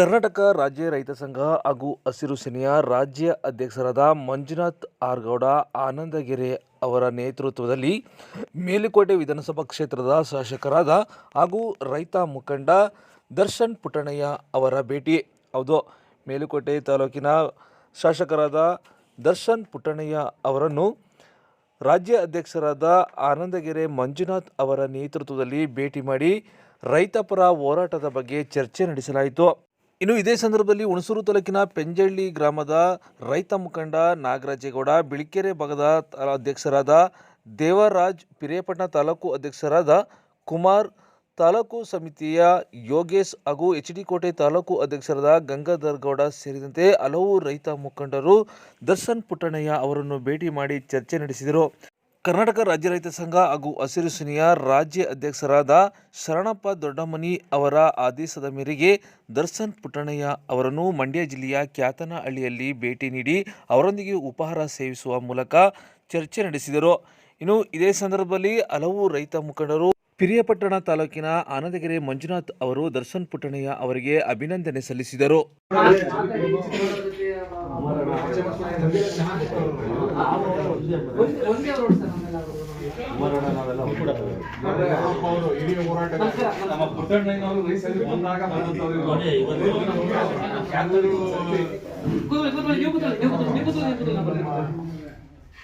ಕರ್ನಾಟಕ ರಾಜ್ಯ ರೈತ ಸಂಘ ಹಾಗೂ ಹಸಿರು ಸೇನೆಯ ರಾಜ್ಯ ಅಧ್ಯಕ್ಷರಾದ ಮಂಜುನಾಥ್ ಆರ್ಗೌಡ ಆನಂದಗೆರೆ ಅವರ ನೇತೃತ್ವದಲ್ಲಿ ಮೇಲುಕೋಟೆ ವಿಧಾನಸಭಾ ಕ್ಷೇತ್ರದ ಶಾಸಕರಾದ ಹಾಗೂ ರೈತ ಮುಖಂಡ ದರ್ಶನ್ ಪುಟ್ಟಣಯ್ಯ ಅವರ ಭೇಟಿ. ಹೌದು, ಮೇಲುಕೋಟೆ ತಾಲೂಕಿನ ಶಾಸಕರಾದ ದರ್ಶನ್ ಪುಟ್ಟಣಯ್ಯ ಅವರನ್ನು ರಾಜ್ಯ ಅಧ್ಯಕ್ಷರಾದ ಆನಂದಗೆರೆ ಮಂಜುನಾಥ್ ಅವರ ನೇತೃತ್ವದಲ್ಲಿ ಭೇಟಿ ಮಾಡಿ ರೈತಪರ ಹೋರಾಟದ ಬಗ್ಗೆ ಚರ್ಚೆ ನಡೆಸಲಾಯಿತು. ಇನ್ನು ಇದೇ ಸಂದರ್ಭದಲ್ಲಿ ಹುಣಸೂರು ತಾಲೂಕಿನ ಪೆಂಜಳ್ಳಿ ಗ್ರಾಮದ ರೈತ ಮುಖಂಡ ನಾಗರಾಜೇಗೌಡ ಬಿಳಿಕೆರೆ ಭಾಗದ ಅಧ್ಯಕ್ಷರಾದ ದೇವರಾಜ್ ಪಿರೇಪಟ್ಟಣ ತಾಲೂಕು ಅಧ್ಯಕ್ಷರಾದ ಕುಮಾರ್, ತಾಲೂಕು ಸಮಿತಿಯ ಯೋಗೇಶ್ ಹಾಗೂ ಎಚ್ ಡಿ ಕೋಟೆ ತಾಲೂಕು ಅಧ್ಯಕ್ಷರಾದ ಗಂಗಾಧರ್ ಗೌಡ ಸೇರಿದಂತೆ ಹಲವು ರೈತ ಮುಖಂಡರು ದರ್ಶನ್ ಪುಟ್ಟಣಯ್ಯ ಅವರನ್ನು ಭೇಟಿ ಮಾಡಿ ಚರ್ಚೆ ನಡೆಸಿದರು. ಕರ್ನಾಟಕ ರಾಜ್ಯ ರೈತ ಸಂಘ ಹಾಗೂ ಹಸಿರು ಸೇನೆಯ ರಾಜ್ಯ ಅಧ್ಯಕ್ಷರಾದ ಶರಣಪ್ಪ ದೊಡ್ಡಮನಿ ಅವರ ಆದೇಶದ ಮೇರೆಗೆ ದರ್ಶನ್ ಪುಟ್ಟಣಯ್ಯ ಅವರನ್ನು ಮಂಡ್ಯ ಜಿಲ್ಲೆಯ ಕ್ಯಾತನಹಳ್ಳಿಯಲ್ಲಿ ಭೇಟಿ ನೀಡಿ ಅವರೊಂದಿಗೆ ಉಪಹಾರ ಸೇವಿಸುವ ಮೂಲಕ ಚರ್ಚೆ ನಡೆಸಿದರು. ಇನ್ನು ಇದೇ ಸಂದರ್ಭದಲ್ಲಿ ಹಲವು ರೈತ ಮುಖಂಡರು ಪಿರಿಯಪಟ್ಟಣ ತಾಲೂಕಿನ ಆನಂದಗೆರೆ ಮಂಜುನಾಥ್ ಅವರು ದರ್ಶನ್ ಪುಟ್ಟಣಯ್ಯ ಅವರಿಗೆ ಅಭಿನಂದನೆ ಸಲ್ಲಿಸಿದರು.